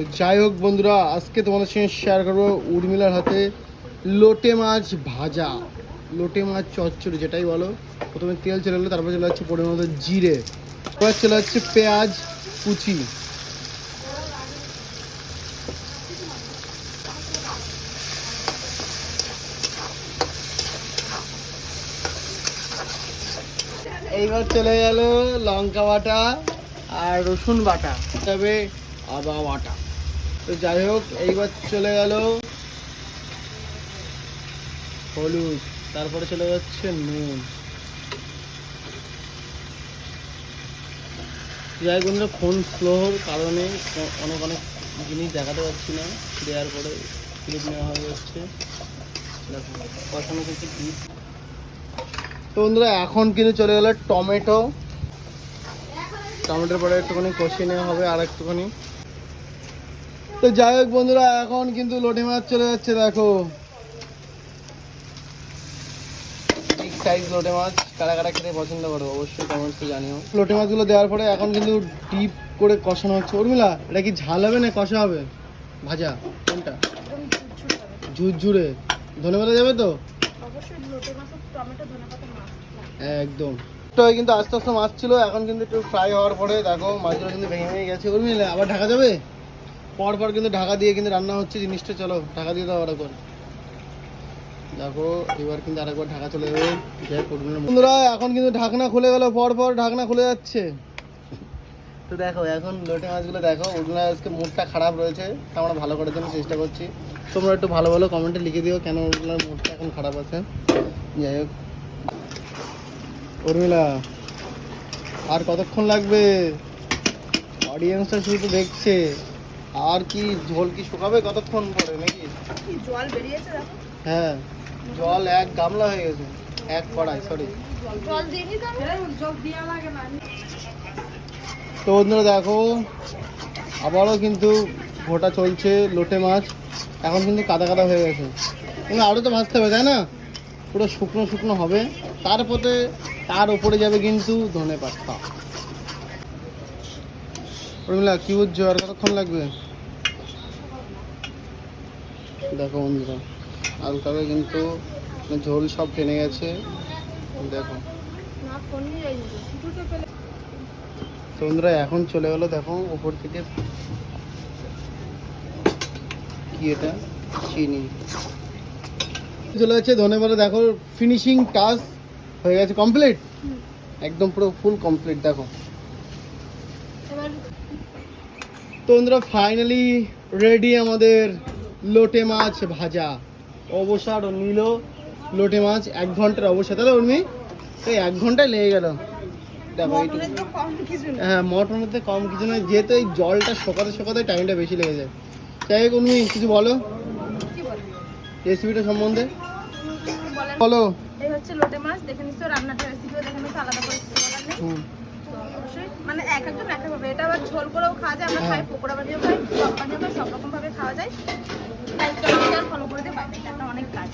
তো যাই হোক বন্ধুরা, আজকে তোমাদের সঙ্গে শেয়ার করব উর্মিলার হাতে লোটে মাছ ভাজা। লোটে মাছ চচ্চড়ি যেটাই বলো। প্রথমে তেল চলে এলো, তারপর চলে যাচ্ছে পরিমাণ মতো জিরে। এবার চলে যাচ্ছে পেঁয়াজ, কুচি। এইবার চলে গেল লঙ্কা বাটা আর রসুন বাটা। তবে আদা বাটা। তো যাই হোক, এইবার চলে গেল হলুদ, তারপরে চলে যাচ্ছে নুন। যাই হোক বন্ধুরা, ফোন স্লোর কারণে অনেক অনেক জিনিস দেখাতে পারছি না। দেওয়ার পরে ক্লিপ নেওয়া হয়ে যাচ্ছে। কষানো তো বন্ধুরা, এখন কিন্তু চলে গেলো টমেটো। টমেটোর পরে একটুখানি কষিয়ে নেওয়া হবে আর একটুখানি তো যাই হোক বন্ধুরা এখন কিন্তু লোটে মাছ চলে যাচ্ছে দেখো। বিগ সাইজ লোটে মাছ কারা কারা খেতে পছন্দ করো অবশ্যই কমেন্টসে জানিও। লোটে মাছগুলো দেওয়ার পরে এখন কিন্তু ডিপ করে কষানো হচ্ছে। উর্মিলা এটা কি ঝাল হবে না কষা হবে? ভাজা কোনটা? ঝুরঝুরে। ধনে পাতা যাবে তো? অবশ্যই লোটে মাছ টমেটো ধনে পাতা মাছ একদম। তো কিন্তু আস্তে আস্তে মাছ ছিল এখন কিন্তু একটু ফ্রাই হওয়ার পরে দেখো মাছগুলো কিন্তু ভেঙে ভেঙে গেছে। উর্মিলা আবার ঢাকা যাবে? পর পর কিন্তু ঢাকা দিয়ে কিন্তু রান্না হচ্ছে জিনিসটা, চলো ঢাকা দিয়ে দাও আরেকবার দেখো, এবার কিন্তু আরেকবার ঢাকা চলে যাবে। বন্ধুরা, এখন কিন্তু ঢাকনা খুলে গেল, পর পর ঢাকনা খুলে যাচ্ছে। তো দেখো, এখন লোটে মাছগুলো দেখো, ওগুলো আজকে মুডটা খারাপ রয়েছে, তা আমরা ভালো করার জন্য চেষ্টা করছি। তোমরা একটু ভালো ভালো কমেন্টে লিখে দিও কেন ওগুলোর মুডটা এখন খারাপ আছে। যাই হোক। উর্মিলা, আর কতক্ষণ লাগবে? অডিয়েন্সটা শুধু দেখছে। আর কি ঝোল কি শুকাবে কতক্ষণ পরে নাকি? জল বেরিয়েছে দেখো? হ্যাঁ জল এক গামলা হয়ে গেছে এক কড়াই সরি জল দিইনি জল দেওয়া লাগে না। তো বন্ধুরা দেখো আবারও কিন্তু ঘোটা চলছে লোটে মাছ এখন কিন্তু কাদা কাদা হয়ে গেছে। কিন্তু আরও তো ভাজতে হবে তাই না? পুরো শুকনো শুকনো হবে তারপরে তার উপরে যাবে কিন্তু ধনে পাতা উর্মিলা কি বুঝছ? আর কতক্ষণ লাগবে? দেখো বন্ধুরা হালকাভাবে কিন্তু ঝোল সব টেনে গেছে। দেখো। বন্ধুরা, এখন চলে গেলো, দেখো, উপর থেকে কি এটা? চিনি। চলে যাচ্ছে ধনে পাতা, দেখো ফিনিশিং টাচ হয়ে গেছে কমপ্লিট একদম পুরো ফুল কমপ্লিট দেখো। তো বন্ধুরা ফাইনালি রেডি আমাদের লোটে মাছ ভাজা। অবসর নিল লোটে মাছ এক ঘণ্টার অবসর। তাহলে উর্মি এই এক ঘন্টায় লেগে গেল। দেখো মটনের তো কম কিছু না হ্যাঁ মটনের তো কম কিছু নয় যেহেতু এই জলটা শোকাতে শোকাতে টাইমটা বেশি লেগে যায়। যাই হোক উনি কিছু বলো? রেসিপিটা সম্বন্ধে? বলো। এই হচ্ছে লোটে মাছ দেখে নিশ্চয় রান্নাটা রেসিপিও দেখে নিশ্চয় আলাদা করে কিছু বলার নেই। অবশ্যই। মানে এক একজন এক একভাবে এটা আবার ঝোল করেও খাওয়া যায় আমরা খাই হ্যাঁ। পকোড়া বানিয়েও খাই চপ বানিয়েও খাই সব রকমভাবে খাওয়া যায়। তাই ফলো করে দিয়ে পাই এটা অনেক কাজ।